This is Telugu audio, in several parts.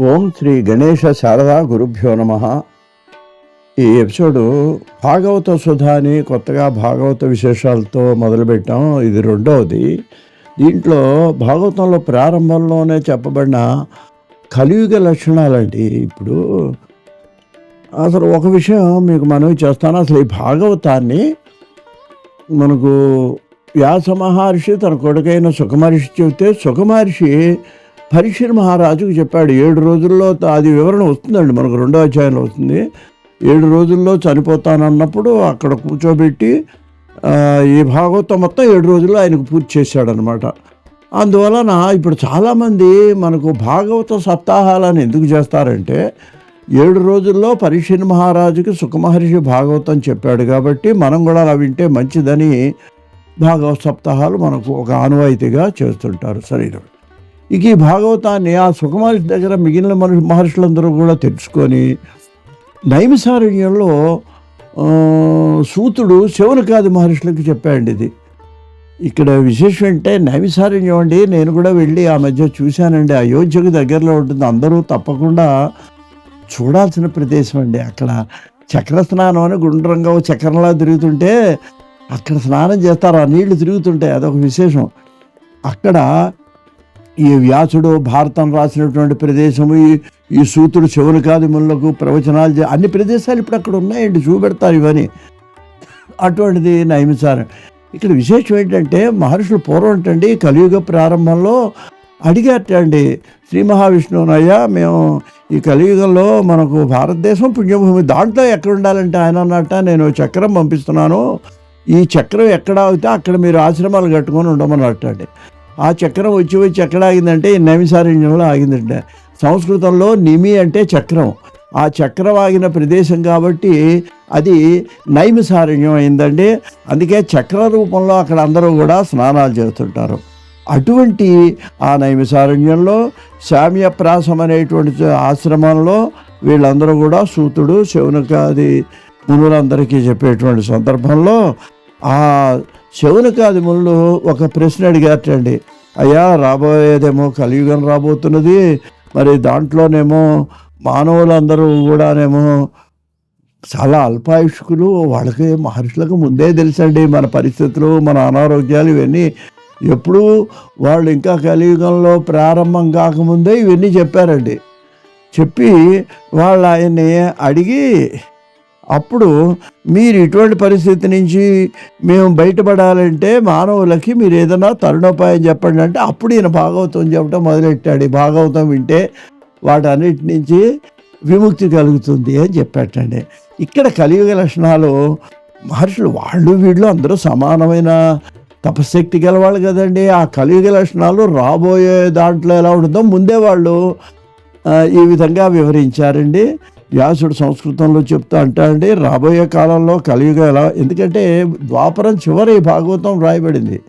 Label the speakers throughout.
Speaker 1: ఓం శ్రీ గణేశ శారదా గురుభ్యో నమ. ఈ ఎపిసోడు భాగవత సుధాని కొత్తగా భాగవత విశేషాలతో మొదలుపెట్టాం. ఇది రెండవది. దీంట్లో భాగవతంలో ప్రారంభంలోనే చెప్పబడిన కలియుగ లక్షణాలండి ఇప్పుడు. అసలు ఒక విషయం మీకు మనవి చేస్తాను. అసలు ఈ భాగవతాన్ని మనకు వ్యాస మహర్షి తన కొడుకైన సుఖమహర్షి చెబితే సుఖమహర్షి పరీక్షణ మహారాజుకు చెప్పాడు ఏడు రోజుల్లో అది వివరణ వస్తుందండి మనకు రెండో అధ్యాయంలో వస్తుంది. ఏడు రోజుల్లో చనిపోతానన్నప్పుడు అక్కడ కూర్చోబెట్టి ఈ భాగవతం మొత్తం ఏడు రోజుల్లో ఆయనకు పూర్తి చేశాడనమాట అందువలన ఇప్పుడు చాలామంది మనకు భాగవత సప్తాహాలను ఎందుకు చేస్తారంటే ఏడు రోజుల్లో పరీక్షణ మహారాజుకి సుఖమహర్షి భాగవతం చెప్పాడు కాబట్టి మనం కూడా అలా వింటే మంచిదని భాగవత సప్తాహాలు మనకు ఒక ఆనవాయితీగా చేస్తుంటారు. శరీరం ఇక ఈ భాగవతాన్ని ఆ సుఖమహర్షి దగ్గర మిగిలిన మనుషు మహర్షులందరూ కూడా తెచ్చుకొని నైమిసారణ్యంలో సూతుడు శివనకాది మహర్షులకు చెప్పాడు ఇది. ఇక్కడ విశేషం అంటే నైమిసారణ్యం అండి నేను కూడా వెళ్ళి ఆ మధ్య చూశానండి. అయోధ్యకు దగ్గరలో ఉంటుంది అందరూ తప్పకుండా చూడాల్సిన ప్రదేశం అండి అక్కడ. చక్ర స్నానం అని గుండ్రంగా చక్రంలా తిరుగుతుంటే అక్కడ స్నానం చేస్తారు ఆ నీళ్ళు తిరుగుతుంటాయి అదొక విశేషం. అక్కడ ఈ వ్యాసుడు భారతం రాసినటువంటి ప్రదేశము ఈ ఈ సూతుడు ముళ్ళకు ప్రవచనాలు అన్ని ప్రదేశాలు ఇప్పుడు అక్కడ ఉన్నాయండి చూపెడతారు ఇవన్నీ. అటువంటిది నైమిసారం. ఇక్కడ విశేషం ఏంటంటే మహర్షులు పూర్వం అంటండి కలియుగ ప్రారంభంలో అడిగారటండి శ్రీ మహావిష్ణువునయ్యా మేము ఈ కలియుగంలో మనకు భారతదేశం పుణ్యభూమి దాంట్లో ఎక్కడ ఉండాలంటే ఆయన అన్నట్ట నేను చక్రం పంపిస్తున్నాను ఈ చక్రం ఎక్కడ అవుతే అక్కడ మీరు ఆశ్రమాలు కట్టుకొని ఉండమన్నట్టండి ఆ చక్రం వచ్చి వచ్చి ఎక్కడ ఆగిందంటే ఈ నైమిసారణ్యంలో ఆగిందంటే. సంస్కృతంలో నిమి అంటే చక్రం. ఆ చక్రం ఆగిన ప్రదేశం కాబట్టి అది నైమిసారణ్యం అయిందండి. అందుకే చక్ర రూపంలో అక్కడ అందరూ కూడా స్నానాలు చేస్తుంటారు. అటువంటి ఆ నైమిసారణ్యంలో శామ్యప్రాసం అనేటువంటి ఆశ్రమంలో వీళ్ళందరూ కూడా సూతుడు శౌనకాది మునులందరికీ చెప్పేటువంటి సందర్భంలో ఆ శౌనకాది మునులు ఒక ప్రశ్న అడిగారటండి. అయ్యా రాబోయేదేమో కలియుగం రాబోతున్నది మరి దాంట్లోనేమో మానవులందరూ కూడానేమో చాలా అల్పాయుష్కులు వాళ్ళకి మహర్షులకు ముందే తెలుసండి మన పరిస్థితులు మన అనారోగ్యాలు ఇవన్నీ. ఎప్పుడు వాళ్ళు ఇంకా కలియుగంలో ప్రారంభం కాకముందే ఇవన్నీ చెప్పారండి. చెప్పి వాళ్ళు ఆయన్ని అడిగి అప్పుడు మీరు ఇటువంటి పరిస్థితి నుంచి మేము బయటపడాలంటే మానవులకి మీరు ఏదైనా తరుణోపాయం చెప్పండి అంటే అప్పుడు ఈయన భాగవతం చెప్పడం మొదలెట్టాడు. ఈ భాగవతం వింటే వాటన్నిటి నుంచి విముక్తి కలుగుతుంది అని చెప్పాటండి. ఇక్కడ కలియుగ లక్షణాలు మహర్షులు వాళ్ళు వీళ్ళు అందరూ సమానమైన తపశక్తి గలవాళ్ళు కదండి. ఆ కలియుగ లక్షణాలు రాబోయే దాంట్లో ఎలా ఉంటుందో ముందే వాళ్ళు ఈ విధంగా వివరించారండి. వ్యాసుడు సంస్కృతంలో చెప్తా అంటాడండి రాబోయే కాలంలో కలియుగం ఎలా ఎందుకంటే ద్వాపరం చివరి భాగవతం రాయబడింది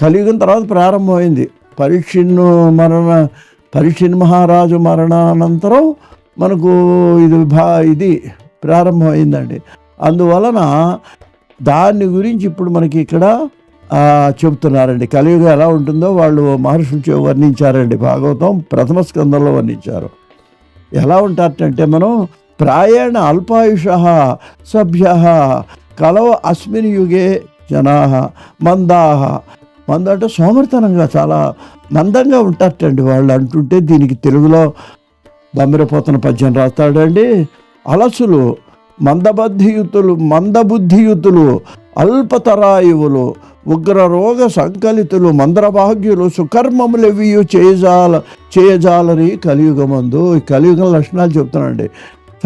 Speaker 1: కలియుగం తర్వాత ప్రారంభమైంది. పరీక్షిన్ను మరణ పరీక్షిన్ మహారాజు మరణానంతరం మనకు ఇది భా ఇది ప్రారంభమైందండి. అందువలన దాని గురించి ఇప్పుడు మనకి ఇక్కడ చెబుతున్నారండి. కలియుగం ఎలా ఉంటుందో వాళ్ళు మహర్షులు వర్ణించారండి. భాగవతం ప్రథమ స్కందంలో వర్ణించారు. ఎలా ఉంటారంటే మనం ప్రాయేణ అల్పాయుష సభ్య కలవ అస్మిన్ యుగే జనా మందాహ మంద అంటే సోమర్తనంగా చాలా మందంగా ఉంటారటండి వాళ్ళు అంటుంటే దీనికి తెలుగులో బమ్మిరపోతన పద్యం రాస్తాడండి. అలసులు మందబద్ధియుతులు మందబుద్ధియుతులు అల్పతరాయువులు ఉగ్రరోగ సంకలితులు మందరభాగ్యులు సుకర్మములెవియు చేయజాల చేయజాలని కలియుగమందు. ఈ కలియుగం లక్షణాలు చెప్తున్నానండి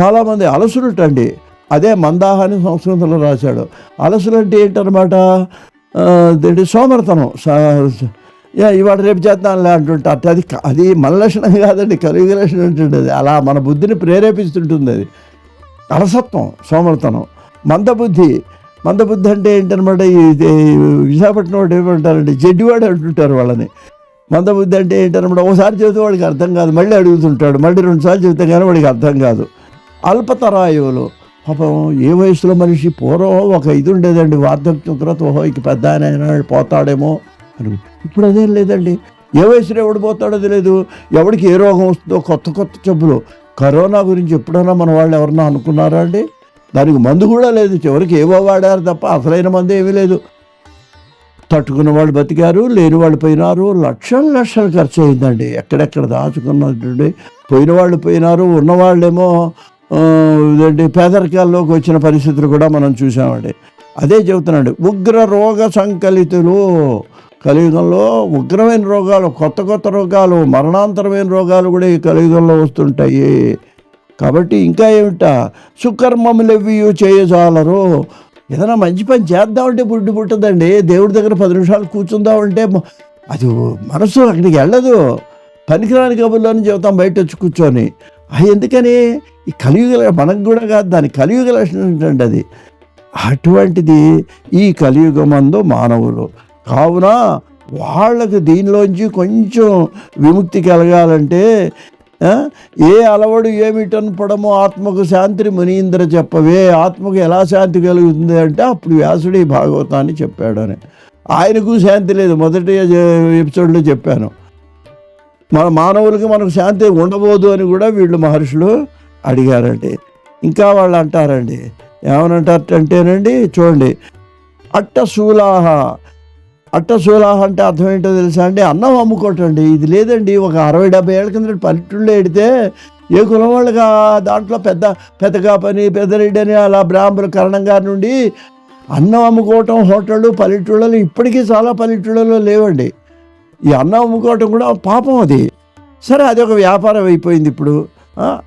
Speaker 1: చాలామంది అలసులుటండి. అదే మందాహాని సంస్కృతంలో రాశాడు. అలసులు అంటే ఏంటనమాట ఆ, ఏంటి సోమర్తనం. స- యా ఇవాళ రేపు చేద్దాంలే అంటుంటారు అది అది మన లక్షణం కాదండి. కలియుగ లక్షణం ఉంటుంది అది అలా మన బుద్ధిని ప్రేరేపిస్తుంటుంది అది. అలసత్వం సోమరతనం మందబుద్ధి మందబుద్ధి అంటే ఏంటనమాట? ఈ ఇది విశాఖపట్నం వాడు ఏమంటారంటే జడ్డివాడు అంటుంటారు వాళ్ళని. మందబుద్ధి అంటే ఏంటనమాట? ఒకసారి చదివితే వాడికి అర్థం కాదు మళ్ళీ అడుగుతుంటాడు. మళ్ళీ రెండుసార్లు చెబితే కానీ వాడికి అర్థం కాదు. అల్పతరాయువులు. పాపం ఏ వయసులో మనిషి? పూర్వం ఒక ఇది ఉండేదండి వార్ధక్యం తర్వాత ఓహో ఇక పెద్ద ఆయన పోతాడేమో అని. ఇప్పుడు అదేం లేదండి. ఏ వయసులో ఎవడు పోతాడో తెలియదు ఎవడికి ఏ రోగం వస్తుందో కొత్త కొత్త జబ్బులు. కరోనా గురించి ఎప్పుడైనా మన వాళ్ళు ఎవరన్నా అనుకున్నారా అండి? దానికి మందు కూడా లేదు. చివరికి ఏవో వాడారు తప్ప అసలైన మందు ఏమీ లేదు. తట్టుకున్న వాళ్ళు బతికారు లేని వాళ్ళు పోయినారు. లక్షలు లక్షలు ఖర్చు అయిందండి. ఎక్కడెక్కడ దాచుకున్నటువంటి పోయిన వాళ్ళు పోయినారు ఉన్నవాళ్ళేమో ఆ, ఇదేంటి పేదరికాల్లోకి వచ్చిన పరిస్థితులు కూడా మనం చూసామండి అదే చెబుతున్నాడు ఉగ్ర రోగ సంకలితులు కలియుగంలో ఉగ్రమైన రోగాలు కొత్త కొత్త రోగాలు మరణాంతరమైన రోగాలు కూడా ఈ కలియుగంలో వస్తుంటాయి. కాబట్టి ఇంకా ఏమిటా? సుకర్మములెవ్వి చేయజాలరు. ఏదైనా మంచి పని చేద్దామంటే బుడ్డి పుట్టదండి. దేవుడి దగ్గర పది నిమిషాలు కూర్చుందామంటే అది మనసు అక్కడికి వెళ్ళదు. పనికిరాని కబుర్లోని చెబుతాం బయట వచ్చి కూర్చొని. అది ఎందుకని? ఈ కలియుగ మనకు కూడా కాదు దాని కలియుగ లక్షణం ఏంటంటే అది? అటువంటిది ఈ కలియుగమందు మానవులు. కావున వాళ్ళకు దీనిలోంచి కొంచెం విముక్తి కలగాలంటే ఏ అలవడు ఏమిటనపడమో ఆత్మకు శాంతిని మునీంద్ర చెప్పవే ఆత్మకు ఎలా శాంతి కలుగుతుంది అంటే అప్పుడు వ్యాసుడు ఈ భాగవతాన్ని చెప్పాడు అని ఆయనకు శాంతి లేదు. మొదటి ఎపిసోడ్లో చెప్పాను. మన మానవులకి మనకు శాంతి ఉండబోదు అని కూడా వీళ్ళు మహర్షులు అడిగారండి. ఇంకా వాళ్ళు అంటారండి. ఏమనంటారంటేనండి చూడండి. అట్టశూలాహ అట్టశూలాహ అంటే అర్థం ఏంటో తెలుసా అండి? అన్నం అమ్ముకోటండి ఇది లేదండి. ఒక అరవై డెబ్బై ఏళ్ళ కింద పల్లెటూళ్ళు ఎడితే ఏ కులం వాళ్ళుగా దాంట్లో పెద్ద పెద్దగా పని పెద్దరెడ్డి అని అలా బ్రాహ్మణ కరణం గారి నుండి అన్నం అమ్ముకోవటం హోటళ్ళు పల్లెటూళ్ళలో ఇప్పటికీ చాలా పల్లెటూళ్ళలో లేవండి. ఈ అన్నం అమ్ముకోవటం కూడా పాపం అది. సరే అది ఒక వ్యాపారం అయిపోయింది ఇప్పుడు.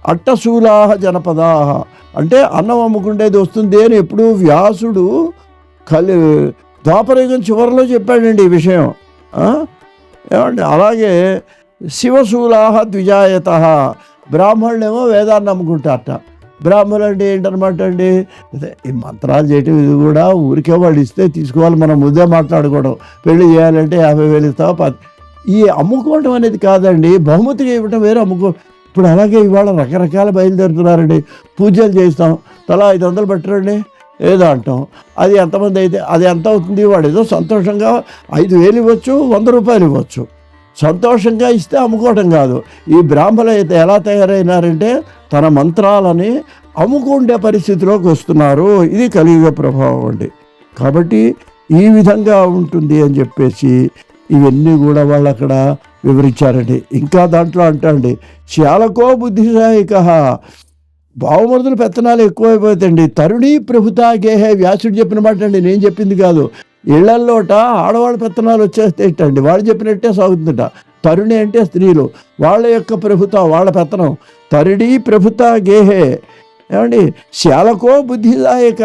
Speaker 1: అట్టశూలాహ జనపదాహ. అంటే అన్నం అమ్ముకుంటేది వస్తుంది అని ఎప్పుడు వ్యాసుడు కలి ద్వాపరయుగం చివరిలో చెప్పాడండి ఈ విషయం. ఏమండి? అలాగే శివశూలాహ ద్విజాయత. బ్రాహ్మణులేమో వేదాన్ని నమ్ముకుంటారట. బ్రాహ్మణులు అంటే ఏంటనమాట అండి ఈ మంత్రాలు చేయటం ఇది కూడా ఊరికే వాళ్ళు ఇస్తే తీసుకోవాలి మనం ముద్దే మాట్లాడుకోవడం. పెళ్ళి చేయాలంటే యాభై వేలు ఇస్తావా? పది ఈ అమ్ముకోవటం అనేది కాదండి. బహుమతిగా ఇవ్వటం వేరే అమ్ముకో. ఇప్పుడు అలాగే ఇవాళ రకరకాల బయలుదేరుతున్నారండి. పూజలు చేస్తాం తలా ఐదు వందలు పెట్టరండి. ఏదో అంటాం. అది ఎంతమంది అయితే అది ఎంత అవుతుంది? వాడు ఏదో సంతోషంగా ఐదు వేలు ఇవ్వచ్చు వంద రూపాయలు ఇవ్వచ్చు. సంతోషంగా ఇస్తే అమ్ముకోవటం కాదు. ఈ బ్రాహ్మణులు అయితే ఎలా తయారైనారంటే తన మంత్రాలని అమ్ముకుండే పరిస్థితిలోకి వస్తున్నారు. ఇది కలియుగ ప్రభావం అండి. కాబట్టి ఈ విధంగా ఉంటుంది అని చెప్పేసి ఇవన్నీ కూడా వాళ్ళు అక్కడ వివరించారండి. ఇంకా దాంట్లో అంటండి శాలకో బుద్ధిసాయిక బావమరుదుల పెత్తనాలు ఎక్కువైపోతాయండి. తరుణి ప్రభుతా గేహే వ్యాసుడు చెప్పిన మాట అండి నేను చెప్పింది కాదు. ఇళ్ళల్లోట ఆడవాళ్ళ పెత్తనాలు వచ్చేస్తేటండి వాళ్ళు చెప్పినట్టే సాగుతుందట. తరుణి అంటే స్త్రీలు. వాళ్ళ యొక్క ప్రభుత వాళ్ళ పెత్తనం. తరుడి ప్రభుత గేహే. ఏమండి? శాలకో బుద్ధిదాయక.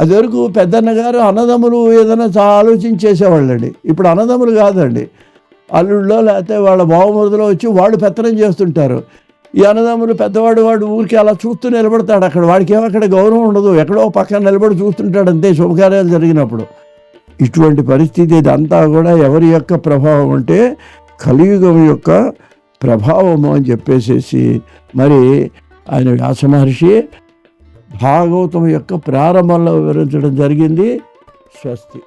Speaker 1: అది వరకు పెద్దన్నగారు అన్నదమ్ములు ఏదైనా చాలా ఆలోచించేసేవాళ్ళండి. ఇప్పుడు అన్నదమ్ములు కాదండి. అల్లుళ్ళో లేకపోతే వాళ్ళ బావమరుదులో వచ్చి వాళ్ళు పెత్తనం చేస్తుంటారు. ఈ అన్నదమ్ములు పెద్దవాడు వాడు ఊరికి అలా చూస్తూ నిలబడతాడు. అక్కడ వాడికి ఏమో అక్కడ గౌరవం ఉండదు. ఎక్కడో పక్కన నిలబడి చూస్తుంటాడు అంతే శుభకార్యాలు జరిగినప్పుడు. ఇటువంటి పరిస్థితి ఇదంతా కూడా ఎవరి యొక్క ప్రభావం అంటే కలియుగం యొక్క ప్రభావము అని చెప్పేసేసి మరి ఆయన వ్యాస మహర్షి భాగవతం యొక్క ప్రారంభంలో వివరించడం జరిగింది. స్వస్తి.